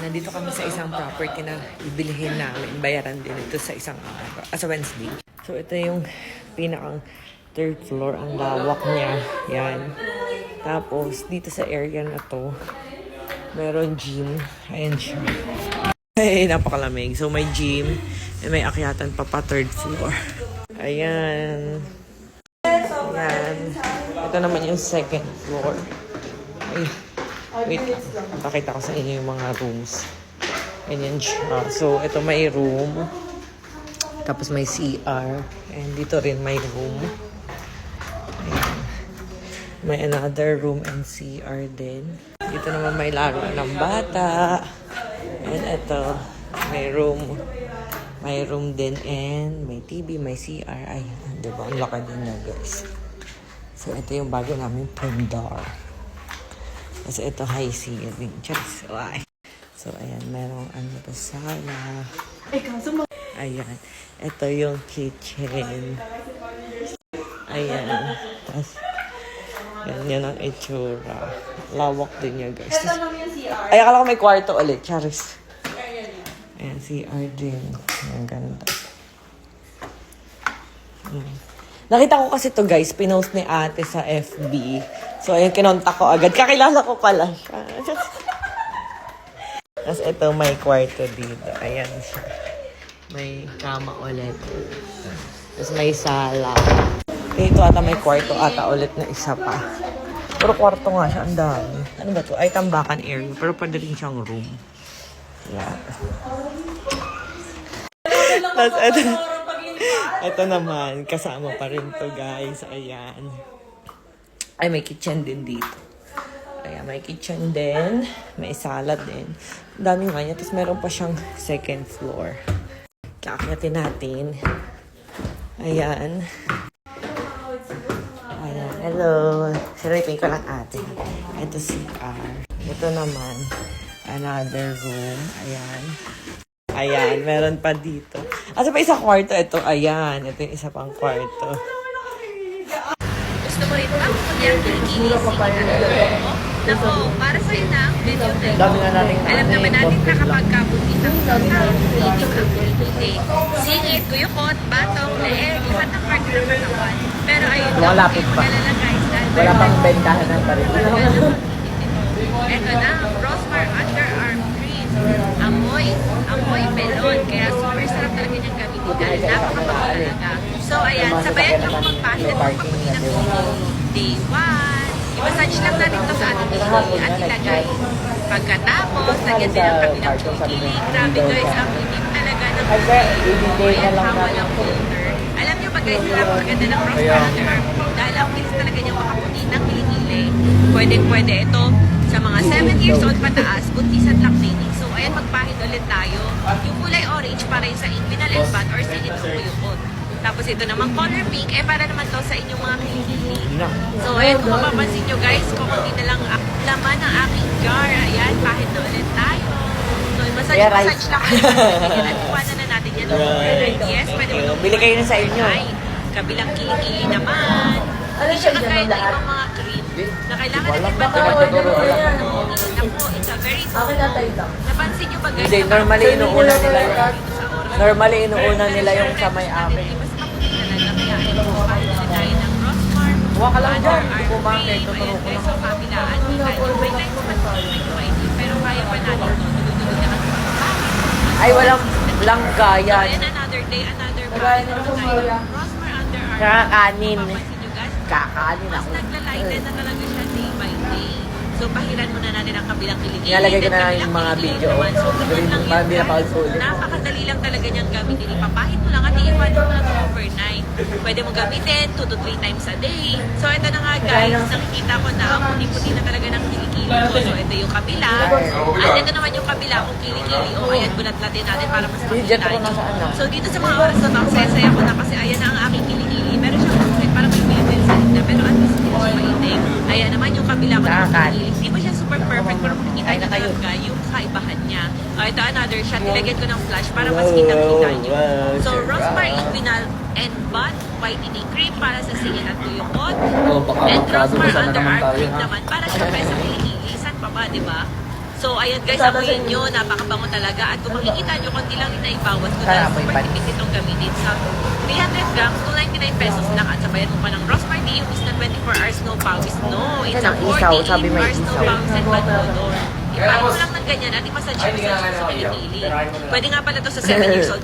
nandito kami sa isang property na bibilihin namin. Bayaran din ito sa isang araw. Ah, sa Wednesday. So, ito yung pinakang third floor. Ang lawak niya. Yan. Tapos, dito sa area na to, meron gym. Ayan siya. Ay, napakalamig. So, may gym. And may akyatan pa pa third floor. Ayan. Ayan. Ito naman yung second floor. Ay. Wait, pakita ko sa inyo yung mga rooms. Ganyan siya. So, ito may room. Tapos may CR. And dito rin may room. Ayan. May another room and CR din. Dito naman may laro ng bata. And ito, may room. May room din and may TV, may CR. Ay, diba? Ang laki din niya, guys. So, ito yung bago namin pendar. Kasi ito high ceiling. Just, why? So, ayan, merong ano to sala. Ayan. Ito yung kitchen. Ayan. Tapos, ganyan ang itsura. Lawak din niya, guys. Tas- Ay, akala ko may kwarto ulit. Charis. Ayan, CR din. Ang ganda. Mm. Nakita ko kasi to guys, pinost ni ate sa FB. So, ayun, kinontak ko agad. Kakilala ko pala siya. Tapos ito, may kwarto dito. Ayan siya. May kama ulit. Tapos may sala. Dito ata may kwarto ata ulit na isa pa. Pero kwarto nga siya, ang dami. Ano ba to? Ay, tambakan area. Pero pwede rin siyang room. Yeah. Tapos ito, ito naman, kasama pa rin to guys. Ayan. Ay, may kitchen din dito. Ayan, may kitchen din. May salad din. Ang dami nga niya. Tapos meron pa siyang second floor. Kakyatin natin. Ayan. Ayan. Hello. Silipin ko lang ate. Ito si R. Ito naman. Another room. Ayan. Ayan. Meron pa dito. Asa pa isang kwarto? Ito. Ayan. Ito yung isa pang kwarto. Gusto mo rin ba? Kung yung kinikilis, Nako, para sa'yo na ang video na ito. Alam naman natin na kapag kabuntis ang sa video ang kinikili. Singit, kuyukot, batong, leeg, lahat ng part ng katawan. Pero ayun hindi pa. magalala guys. Wala pang bentahan ng parin. Ito na, Rosmar Underarm Cream. Amoy, amoy melon. Kaya super sarap talaga niyang gamitin dahil napakabango talaga. So ayan, sabayan niyo kung magpahid at magpapunin ng. Day 1. I-massage lang natin to sa ating kilikili at ilagay. Pagkatapos, lagyan din ang kabilang kilikili. Grabe guys, ang inip talaga ng kilikili. Ayan, ha, walang filter. Alam niyo ba guys, napakaganda ng Underarm Cream dahil ang bilis talaga niyang makapunin ng kilikili. Pwedeng pwede ito sa mga 7 years old pataas, buntis at lactating. So, ayan, magpahid ulit tayo. Yung kulay orange para yung sa inguinal and or sa inyong Tapos ito naman color pink, eh para naman to sa inyong mga kilikili. So, ayan, kung mapapansin nyo guys, kukunti na lang ang laman ng aking jar. Ayan, pahid na ulit tayo. So, massage, Yeah, massage lang. Ayan, kuhanan na natin yan. Overnight. Yes, pwede mo Bili kayo na sa inyo. Ay, kabilang kilikili naman. Hindi siya kagaya ng ibang mga cream na kailangan natin ba Naku, it's a very Napansin nyo ba guys? Hindi, normally inuuna nila. Normally, inuuna nila yung sa may amin. Mas maputi talaga kaya ito kumain na tayo ng Rosmar. Huwag ka lang dyan. Underarm Kumain, cream. tuturo Ayan ko guys, na. so kabilaan. May may kumain pero kaya pa natin ito. Na kasi. Ay, walang langga So, yan. ayan, another day, another bag. Rosmar Underarm. Kakanin. Mapapansin nyo guys, Kakanin mas ako. nagla-lighten na talaga siya day by day. So, pahiran muna natin ang kabilang kilikili. Nilalagay ko na yung mga video. naman. So, ganun lang yun, guys. paulit-ulit. Napakadali lang talaga niyang gamitin. Ipapahid mo lang at iiwan mo lang overnight. Pwede mo gamitin 2 to 3 times a day. So, ito na nga guys. Nakikita ko na ang puti-puti na talaga ng kilikili ko. So, ito yung kabila. At ito naman yung kabila kung kilikili. O, ayan, bulat-latin natin para mas makita nyo. ano. So, dito sa mga oras na to, saya-saya ko na kasi ayan na ang aking kilikili. Meron siyang kabila ko kilikili. Hindi pa siya super perfect pero makikita niyo talaga yung kaibahan niya. Uh, ito another shot. Nilagyan ko ng flash para mas kitang-kita niyo. So, rosemary inguinal and butt whitening cream para sa singit at tuyukot. Oh, And rosemary underarm cream naman para sa sa kilikili. Saan pa ba, di ba? So, ayan guys, amoyin nyo, napakabango talaga. At kung makikita nyo, konti lang din na ibawat ko dahil super tipid itong gamitin. Sa 300 grams, 299 pesos lang. At sabayan mo pa ng rosemary, yung is na 24 hours no pawis. No, it's a Yan ang isaw, 48 sabi may hours no isaw. pawis and bad odor. Lang ng ganyan at mo sa sa kilikili. Pwede nga pala to sa 7 years old